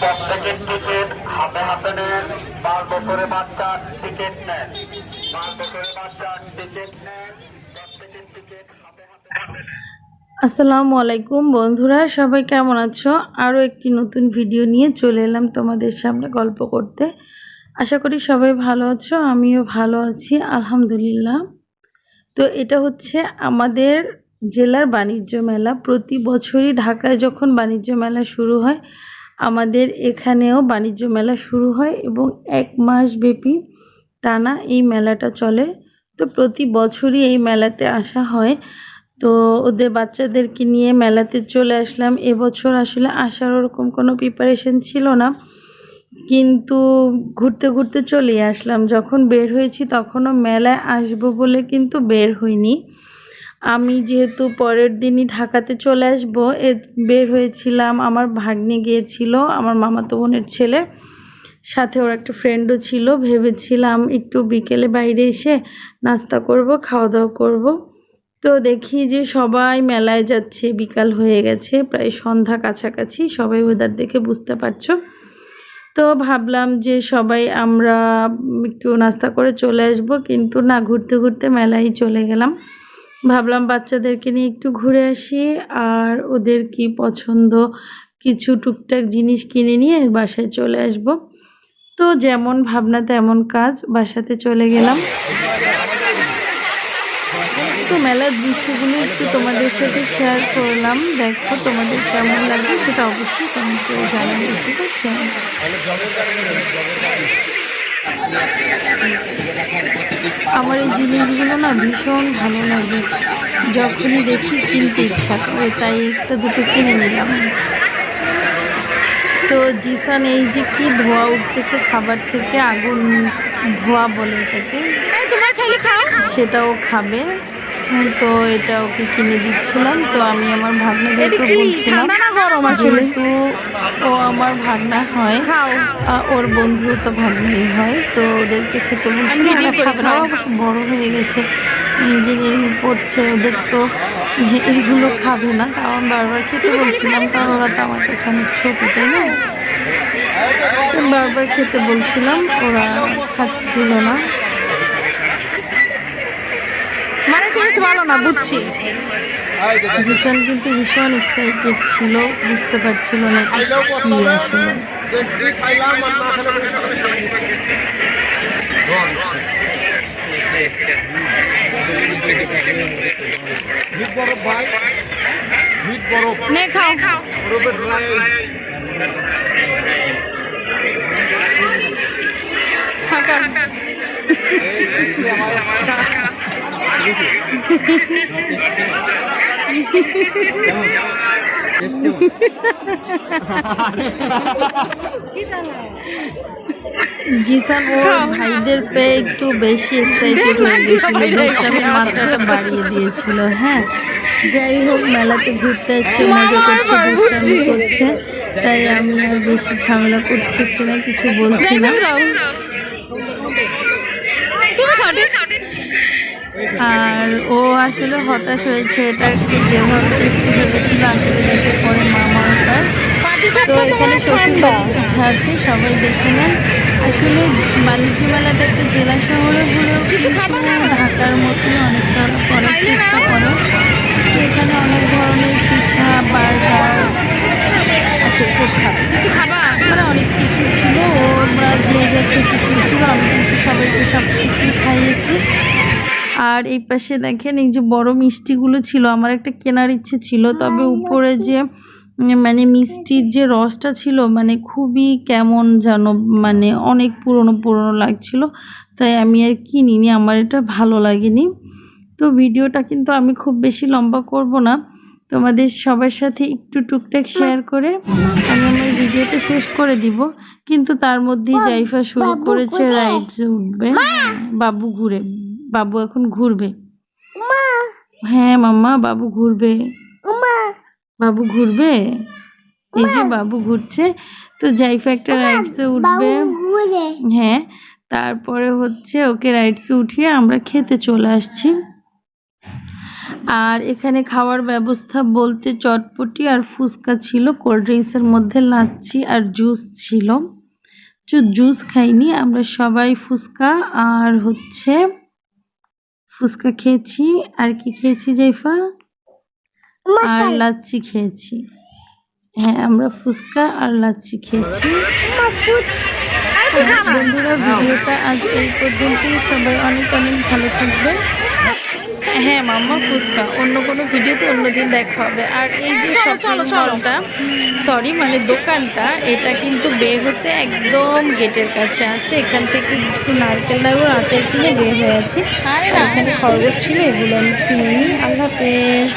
প্রত্যেকের আসসালামু আলাইকুম বন্ধুরা, সবাই কেমন আছো? আরও একটি নতুন ভিডিও নিয়ে চলে এলাম তোমাদের সামনে গল্প করতে। আশা করি সবাই ভালো আছো, আমিও ভালো আছি, আলহামদুলিল্লাহ। তো এটা হচ্ছে আমাদের জেলার বাণিজ্য মেলা। প্রতি বছরই ঢাকায় যখন বাণিজ্য মেলা শুরু হয় আমাদের এখানেও বাণিজ্য মেলা শুরু হয় এবং এক মাস ব্যাপী টানা এই মেলাটা চলে। তো প্রতি বছরই এই মেলাতে আসা হয়। তো ওদের বাচ্চাদেরকে নিয়ে মেলাতে চলে আসলাম। এবছর আসলে আসার ওরকম কোনো প্রিপারেশন ছিল না। কিন্তু ঘুরতে ঘুরতে চলে আসলাম। যখন বের হয়েছি তখনও মেলায় আসব বলে কিন্তু বের হইনি। আমি যেহেতু পরের দিনই ঢাকাতে চলে আসব, এ বের হয়েছিলাম, আমার ভাগ্নে গিয়েছিল, আমার মামাতো বোনের ছেলে, সাথে ওর একটা ফ্রেন্ডও ছিল, ভেবেছিলাম একটু বিকেলে বাইরে এসে নাস্তা করব খাওয়া দাওয়া করব। তো দেখি যে সবাই মেলায় যাচ্ছে, বিকাল হয়ে গেছে, প্রায় সন্ধ্যা কাছাকাছি, সবাই ওয়েদার দেখে বুঝতে পারছ। তো ভাবলাম যে সবাই আমরা একটু নাস্তা করে চলে আসব, কিন্তু না, ঘুরতে ঘুরতে মেলায় চলে গেলাম। ভাবলাম বাচ্চাদেরকে নিয়ে একটু ঘুরে আসি, আর ওদের কি পছন্দ কিছু টুকটাক জিনিস কিনে নিয়ে বাসায় চলে আসব। তো যেমন ভাবনা তেমন কাজ, বাসাতে চলে গেলাম। তো মেলার দৃশ্যগুলো একটু তোমাদের সাথে শেয়ার করলাম। দেখো তোমাদের কেমন লাগবে সেটা অবশ্যই করে জানাবে, ঠিক আছে? আমার এই জিনিসগুলো না ভীষণ ভালো লাগে। যখনই দেখি কিনতে ইচ্ছা করে তাই একটা দুটো কিনে নিলাম। তো জিসান এই যে কি ধোয়া উঠতেছে খাবার থেকে আগুন ধোয়া বলে এটাকে খাও। সেটাও খাবে। তো এটা ওকে কিনে দিচ্ছিলাম তো আমি আমার ভাগনাদেরকে বলছিলাম? যেহেতু ও আমার ভাগনা হয় ওর বন্ধু তো ভাগ্নেই হয় তো ওদেরকে খেতে বলছিলাম। ওরা অবশ্য বড় হয়ে গেছে ইঞ্জিনিয়ারিং পড়ছে ওদের তো এইগুলো খাবে না তাও আমি বারবার খেতে বলছিলাম কারণ ওরা তো আমার কাছে অনেক ছোটো তাই না বারবার খেতে বলছিলাম ওরা খাচ্ছিল না মানে টেস্ট ভালো না বুঝছি। জিসান কিন্তু ভীষণ এক্সাইটেড ছিল বুঝতে পারছিল না কি আসলে নে খাও। জিসান ওর ভাইদের পেয়ে একটু বেশি এক্সাইটেড হয়ে গেছিল। দুষ্টামির মাত্রাটা বাড়িয়ে দিয়েছিল হ্যাঁ। যাই হোক মেলাতে ঘুরতে আসছে মজা করছে দুষ্টামি করছে। তাই আমি আর বেশি ঝামেলা করতেছি না কিছু বলছি না। আর ও আসলে হতাশ হয়েছে এটা একটু যেভাবে টেস্টি ভেবেছিল আসলে দেখে পরে মামা তার তো এখানে তোমার শ্বশুর ঠান্ডা বাড়ির পিঠা আছে সবাই দেখে নেন। আসলে বাণিজ্য মেলাটা একটা জেলা শহরে হলেও কিছু কিন্তু ঢাকার মতোই অনেকটা করার চেষ্টা। করে। এখানে অনেক ধরনের পিঠা বার্গার আচ্ছা খুব খাবে। কিছু খাবা? মানে অনেক কিছু ছিল ওরা যে যা খেতে চেয়েছিল আমি কিন্তু সবাইকে সব কিছুই খাইয়েছি। আর এই পাশে দেখেন এই যে বড় মিষ্টিগুলো ছিল আমার একটা কেনার ইচ্ছে ছিল তবে উপরে যে মানে মিষ্টির যে রসটা ছিল মানে খুবই কেমন যেন মানে অনেক পুরনো পুরনো লাগছিল তাই আমি আর কিনিনি আমার এটা ভালো লাগেনি। তো ভিডিওটা কিন্তু আমি খুব বেশি লম্বা করব না তোমাদের সবার সাথে একটু টুকটাক শেয়ার করে আমি আমার ভিডিওটা শেষ করে দিব কিন্তু তার মধ্যেই জাইফা শুরু করেছে রাইডসে উঠবে। হ্যাঁ, বাবু ঘুরে। বাবু এখন ঘুরবে। হ্যাঁ মাম্মা বাবু ঘুরবে। বাবু ঘুরবে? এই যে বাবু ঘুরছে। তো জাইফা একটা রাইডসে উঠবে। হ্যাঁ তারপরে হচ্ছে ওকে রাইডসে উঠিয়ে আমরা খেতে চলে আসছি। আর এখানে খাওয়ার ব্যবস্থা বলতে চটপটি আর ফুচকা ছিল কোল্ড ড্রিঙ্কসের মধ্যে লাচ্ছি আর জুস ছিল। জুস খাইনি আমরা সবাই ফুচকা আর হচ্ছে ফুচকা খেয়েছি আর কি খেয়েছি জাইফা? আর লাচ্ছি খেয়েছি। হ্যাঁ আমরা ফুচকা আর লাচ্ছি খেয়েছি। বন্ধুরা ভিডিওটা আজ এই পর্যন্তই। সবাই অনেক অনেক ভালো থাকবে হ্যাঁ মাম্মা ফুচকা। অন্য কোনো ভিডিওতে অন্যদিন দেখা হবে। আর এই যে শপিং মলটা সরি মানে দোকানটা এটা কিন্তু বের হতে একদম গেটের কাছে আছে। এখান থেকে কিছু নারকেল নাড়ু আচার কিনে বের হয়ে আছে। এখানে খরগোশ ছিল এগুলো আমি কিনে নিই আল্লাহ হাফেজ।